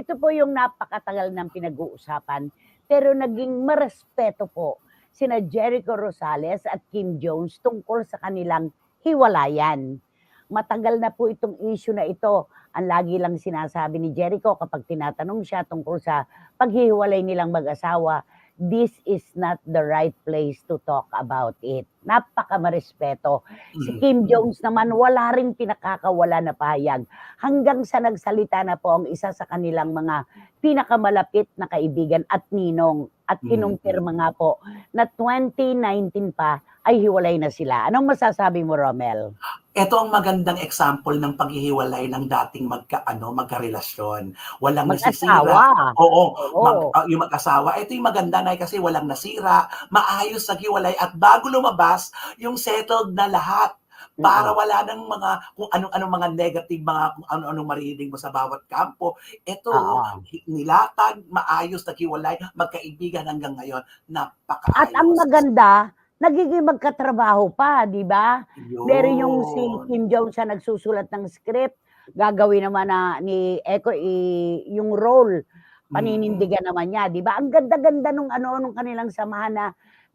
ito po yung napakatagal ng pinag-uusapan, pero naging marespeto po sina Jericho Rosales at Kim Jones tungkol sa kanilang hiwalayan. Matagal na po itong issue na ito. Ang lagi lang sinasabi ni Jericho kapag tinatanong siya tungkol sa paghihiwalay nilang mag-asawa, this is not the right place to talk about it. Napaka marespeto. Si. Kim Jones naman wala ring pinakakawala na pahayag hanggang sa nagsalita na po ang isa sa kanilang mga pinakamalapit na kaibigan at ninong at Mm. kinumpirma nga po na 2019 pa ay hiwalay na sila. Anong masasabi mo, Romel? Ito ang magandang example ng paghihiwalay ng dating magka ano, magkarelasyon. Walang nasisira. Mag-asawa. Oo, Oo. mag, ah, yung mag-asawa. Ito yung maganda na kasi walang nasira, maayos sa hiwalay at bago lumabas, yung settled na lahat para wala nang mga kung anong-anong mga negative mga kung ano-anong maririnig mo sa bawat kampo. Ito Oo. nilatag, maayos naghiwalay, magkaibigan hanggang ngayon. Napakaayos. At ang maganda, nagiging magkatrabaho pa, di ba? Pero yung si Kim Jones siya nagsusulat ng script, gagawin naman na ni Echo i- yung role, paninindigan naman niya, di ba? Ang ganda-ganda nung ano nung kanilang samahan na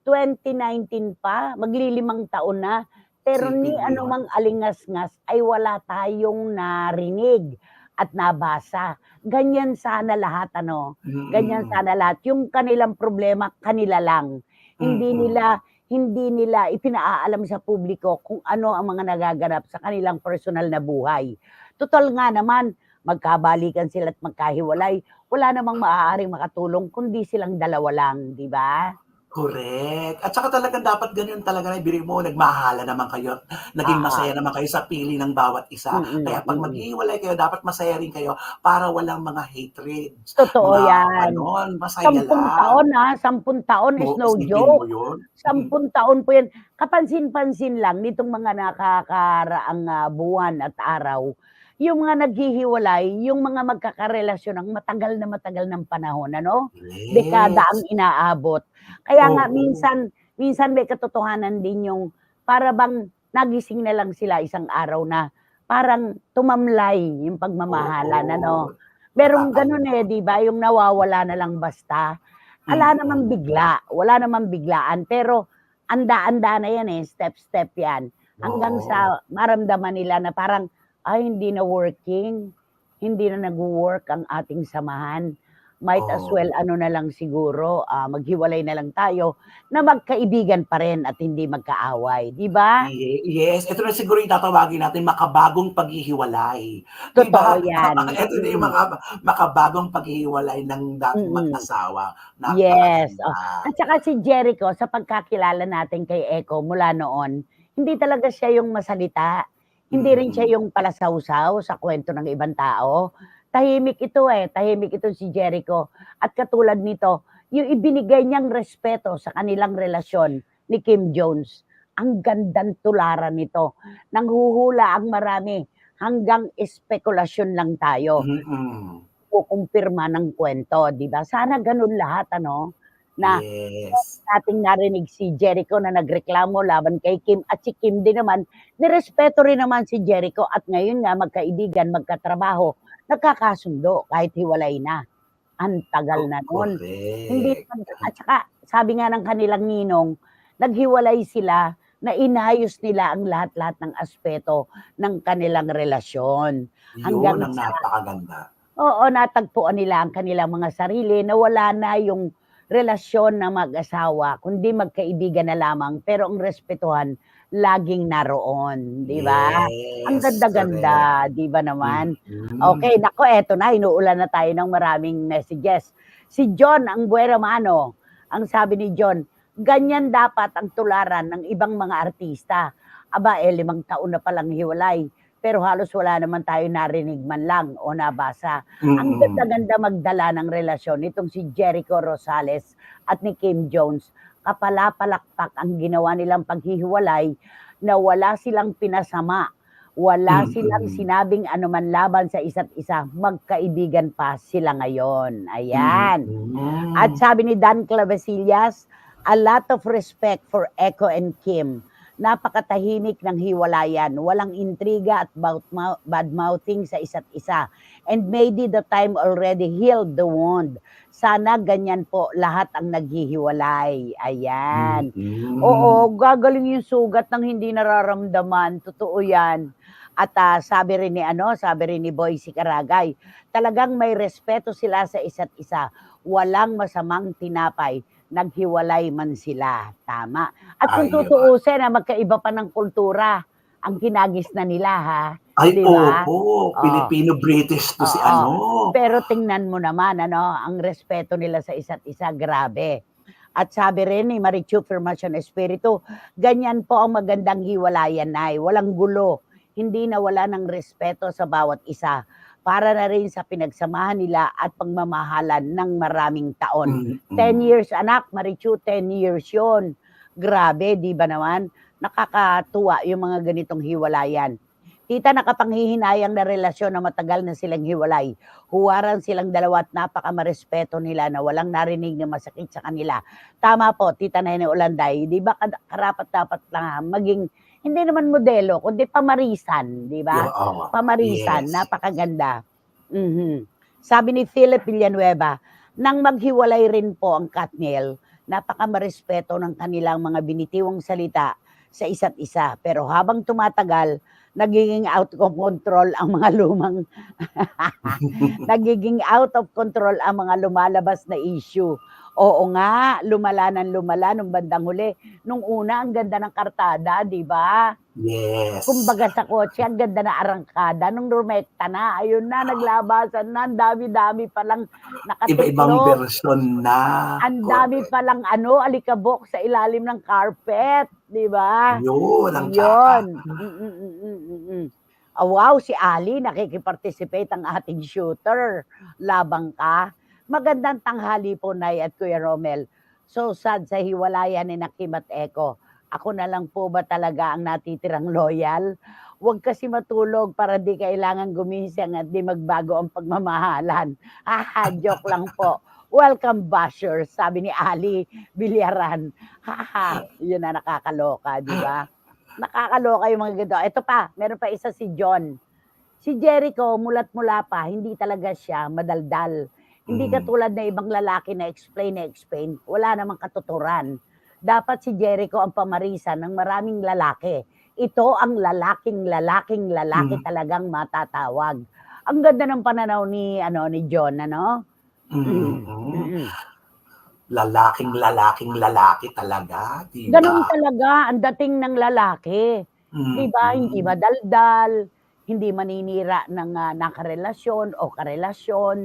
2019 pa, maglilimang taon na. Pero Sipin ni mo ano yun. mang alingas-ngas ay wala tayong narinig at nabasa. Ganyan sana lahat ano. Mm. Ganyan sana lahat. Yung kanilang problema kanila lang. Hindi Mm-mm. nila hindi nila ipinaalam sa publiko kung ano ang mga nagaganap sa kanilang personal na buhay. Total nga naman, magkabalikan sila at magkahiwalay, wala namang maaaring makatulong kundi silang dalawa lang, di ba? Correct. At saka talagang dapat ganyan talaga na ibig mo, nagmahala naman kayo, naging Ah. masaya naman kayo sa pili ng bawat isa. Mm-mm, Kaya pag mm. maghihiwalay kayo, dapat masaya rin kayo para walang mga hatred. Totoo mga, yan. Ano, masaya Sampung lang. taon ha, sampung taon is no joke. Sampung taon po yan. Kapansin-pansin lang nitong mga nakakaraang ah, buwan at araw, yung mga naghihiwalay, yung mga magkakarelasyon ng matagal na matagal ng panahon, ano? Yes. Dekada ang inaabot. Kaya nga Oo. minsan, minsan may katotohanan din yung para bang nagising na lang sila isang araw na parang tumamlay yung pagmamahalan, Oo. ano? Merong ganun eh, di ba? Yung nawawala na lang basta. Wala naman bigla, wala naman biglaan, pero anda-anda na yan eh, step-step yan. Hanggang sa maramdaman nila na parang, ay, hindi na working, hindi na nag-work ang ating samahan. Might as Oo. well, ano na lang siguro, ah, maghiwalay na lang tayo, na magkaibigan pa rin at hindi magkaaway. Di ba? Ye- Yes, ito na siguro yung tatawagin natin makabagong paghihiwalay. Totoo Diba? yan. ito na yung maka, makabagong paghihiwalay ng dating Mm-mm. mag-asawa. Yes. Oh. At saka si Jericho, sa pagkakilala natin kay Echo mula noon, hindi talaga siya yung masalita. Hindi rin Mm. siya yung palasawsaw sa kwento ng ibang tao. Tahimik ito eh. Tahimik ito si Jericho. At katulad nito, yung ibinigay niyang respeto sa kanilang relasyon ni Kim Jones. Ang gandang tularan nito. Nanghuhula ang marami hanggang espekulasyon lang tayo Mm-mm. kukumpirma ng kwento, di ba? Sana ganun lahat, ano? Na Yes. nating narinig si Jericho na nagreklamo laban kay Kim at si Kim din naman, nirespeto rin naman si Jericho at ngayon nga magkaibigan, magkatrabaho, nagkakasundo kahit hiwalay na. Ang tagal na nun. Correct. Hindi at saka sabi nga ng kanilang ninong, naghiwalay sila na inayos nila ang lahat-lahat ng aspeto ng kanilang relasyon. Yun hanggang ang sa- napakaganda. Oo, natagpuan nila ang kanilang mga sarili na wala na yung relasyon na mag-asawa, kundi magkaibigan na lamang, pero ang respetuhan laging naroon, di ba? Yes, Ang ganda-ganda, di ba naman? Mm. Okay, nako, eto na, inuulan na tayo ng maraming messages. Si John ang Bueramano, ang sabi ni John, ganyan dapat ang tularan ng ibang mga artista. Aba, eh, limang taon na palang hiwalay, pero halos wala naman tayo narinig man lang o nabasa. Ang Mm-mm. ganda-ganda magdala ng relasyon nitong si Jericho Rosales at ni Kim Jones. Kapala-palakpak ang ginawa nilang paghihiwalay na wala silang pinasama. Wala Mm-mm. silang sinabing anuman laban sa isa't isa. Magkaibigan pa sila ngayon. Ayan. Mm-mm. At sabi ni Dan Clavesillas, a lot of respect for Echo and Kim. Napakatahimik ng hiwalayan, walang intriga at bad-mouthing sa isa't isa. And maybe the time already healed the wound. Sana ganyan po lahat ang naghihiwalay. Ayan. Mm. Oo, gagaling yung sugat ng hindi nararamdaman. Totoo yan. At ah, sabi rin ni ano, sabi rin ni Boy si Karagay, talagang may respeto sila sa isa't isa. Walang masamang tinapay. Naghiwalay man sila. Tama. At kung Ayun. tutuusin na magkaiba pa ng kultura, ang kinagis na nila ha. Ay, Di ba? opo. Filipino-British to si Oo. ano. Pero tingnan mo naman, ano, ang respeto nila sa isa't isa, grabe. At sabi rin ni Marichu Formacion Espiritu, ganyan po ang magandang hiwalayan, Nay. Walang gulo. Hindi nawala ng respeto sa bawat isa. Para na rin sa pinagsamahan nila at pagmamahalan ng maraming taon. Mm, 10 mm. years, anak, Marichu, 10 years yon. Grabe, di ba naman? Nakakatuwa yung mga ganitong hiwalayan. Tita, nakapanghihinayang na relasyon na matagal na silang hiwalay. Huwaran silang dalawa at napakamarespeto nila na walang narinig na masakit sa kanila. Tama po, Tita Nene Olanday. Di ba kad- karapat dapat lang maging, hindi naman modelo, kundi pamarisan, di ba? Pamarisan, Yes. napakaganda. Mhm. Sabi ni Philip Villanueva, nang maghiwalay rin po ang Katniel, napakamarespeto ng kanilang mga binitiwang salita sa isa't isa. Pero habang tumatagal, nagiging out of control ang mga lumang nagiging out of control ang mga lumalabas na issue. Oo nga, lumala ng lumala nung bandang huli. Nung una, ang ganda ng kartada, di ba? Yes. Kumbaga sa kotse, ang ganda na arangkada. Nung rumekta na, ayun na, naglabasan na, ang dami-dami palang Iba-ibang nakatiklop. version na. Ang dami palang ano, alikabok sa ilalim ng carpet, di ba? Yun, ang Yun. Ah, wow, si Ali, nakikiparticipate ang ating shooter. Labang ka. Magandang tanghali po, Nay at Kuya Romel. So sad sa hiwalayan ni Nakim at Eko. Ako na lang po ba talaga ang natitirang loyal? Huwag kasi matulog para di kailangan gumising at di magbago ang pagmamahalan. Haha, joke lang po. Welcome bashers, sabi ni Ali Bilyaran. Haha, yun na nakakaloka, di ba? Nakakaloka yung mga ganito. Ito pa, meron pa isa si John. Si Jericho, mulat-mula pa, hindi talaga siya madaldal. Hindi Mm. katulad na ibang lalaki na explain na explain, wala namang katuturan. Dapat si Jericho ang pamarisan ng maraming lalaki. Ito ang lalaking lalaking lalaki Mm. talagang matatawag. Ang ganda ng pananaw ni ano ni John, ano? Mm. Mm-mm. Lalaking lalaking lalaki talaga. Diba? Ganun talaga ang dating ng lalaki. Mm. Di ba? Hindi madaldal, hindi maninira ng uh, nakarelasyon o karelasyon.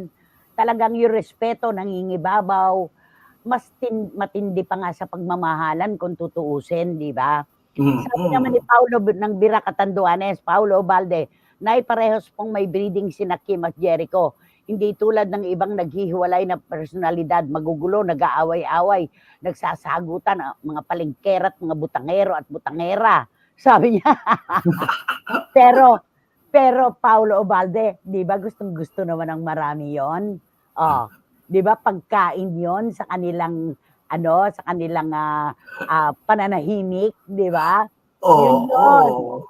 Talagang yung respeto nangingibabaw. Mas tin- matindi pa nga sa pagmamahalan kung tutuusin, di ba? Mm. Sabi naman ni Paulo ng Bira Catanduanes, Paulo Balde, na parehas pong may breeding si Kim at Jericho. Hindi tulad ng ibang naghihiwalay na personalidad, magugulo, nag-aaway-away, nagsasagutan, ang mga palengkerat, mga butangero at butangera. Sabi niya. pero, pero Paulo Obalde, di ba gustong gusto naman ng marami yon? Oh, di ba pagkain yon sa kanilang ano, sa kanilang ah, ah, pananahimik, di ba? Yun. oo.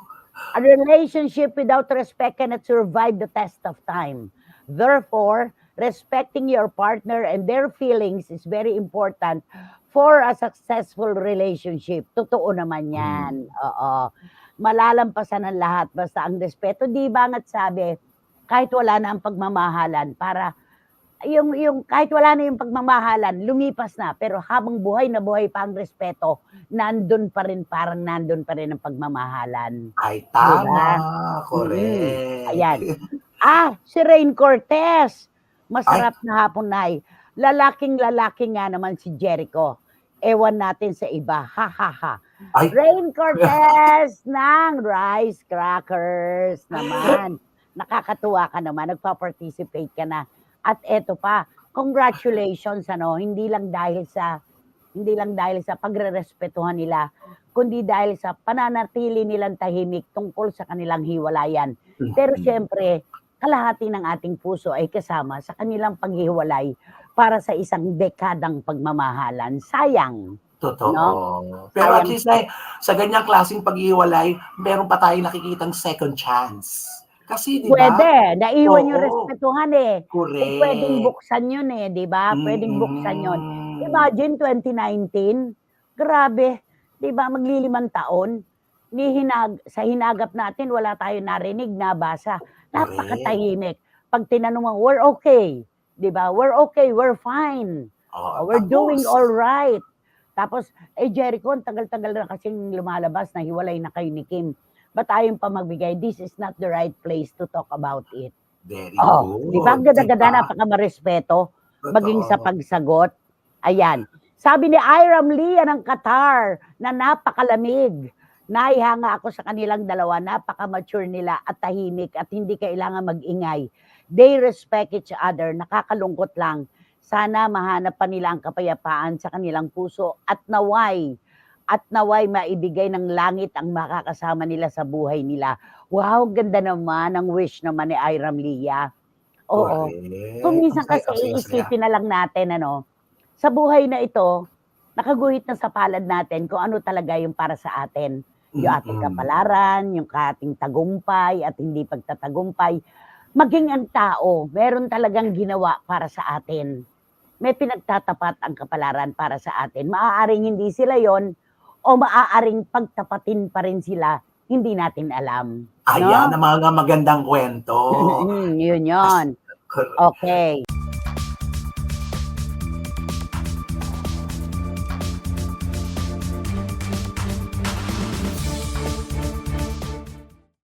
A relationship without respect cannot survive the test of time. Therefore, respecting your partner and their feelings is very important for a successful relationship. Totoo naman yan. Oo. Malalampasan ang lahat basta ang respeto. Di ba nga't sabi, kahit wala na ang pagmamahalan, para yung, yung kahit wala na yung pagmamahalan, lumipas na. Pero habang buhay na buhay pa ang respeto, nandun pa rin, parang nandun pa rin ang pagmamahalan. Ay, tama. Diba? Correct. Ayan. Ah, si Rain Cortez. Masarap na hapon, Nay. Lalaking lalaki nga naman si Jericho. Ewan natin sa iba. Ha, ha, ha. Ay, Rain Cortez ng Rice Crackers naman. Nakakatuwa ka naman. Nagpa-participate ka na. At eto pa, congratulations ano, hindi lang dahil sa hindi lang dahil sa pagrerespetuhan nila, kundi dahil sa pananatili nilang tahimik tungkol sa kanilang hiwalayan. Pero siyempre, kalahati ng ating puso ay kasama sa kanilang paghiwalay para sa isang dekadang pagmamahalan. Sayang. Totoo. Pero at Sayang. least na sa ganyang klaseng paghiwalay, meron pa tayong nakikitang second chance. Kasi, di ba? Pwede, naiwan yung Oo. respetuhan eh. Correct. Eh, pwedeng buksan yun eh, di ba? Pwedeng buksan yun. Imagine 2019, grabe, 'di ba? Maglilimang taon. Ni hinag sa hinagap natin wala tayong narinig, nabasa. Napakatahimik. Pag tinanong mo, we're okay. 'Di ba? We're okay, we're fine. Oo, We're tapos, doing all right. Tapos, eh Jericho, tagal-tagal na kasing lumalabas na hiwalay na kayo ni Kim. Ba't ayaw pa magbigay? This is not the right place to talk about it. Very Oh, good. di ba? Ang ganda-ganda, Diba? napaka-marespeto maging sa pagsagot. Ayan. Sabi ni Iram Lee ng Qatar na napakalamig. Naihanga ako sa kanilang dalawa, napaka-mature nila at tahimik at hindi kailangan mag-ingay. They respect each other. Nakakalungkot lang. Sana mahanap pa nila ang kapayapaan sa kanilang puso at naway at naway maibigay ng langit ang makakasama nila sa buhay nila. Wow, ganda naman ang wish naman ni Iram Lia. Oo. Correct. Kung minsan kasi saya-saya. iisipin na lang natin, ano, sa buhay na ito, nakaguhit na sa palad natin kung ano talaga yung para sa atin. Yung ating kapalaran, yung ating tagumpay at hindi pagtatagumpay. Maging ang tao, meron talagang ginawa para sa atin. May pinagtatapat ang kapalaran para sa atin. Maaaring hindi sila yon o maaaring pagtapatin pa rin sila, hindi natin alam. Ayan ang mga magandang kwento. yun yon. Correct. Okay.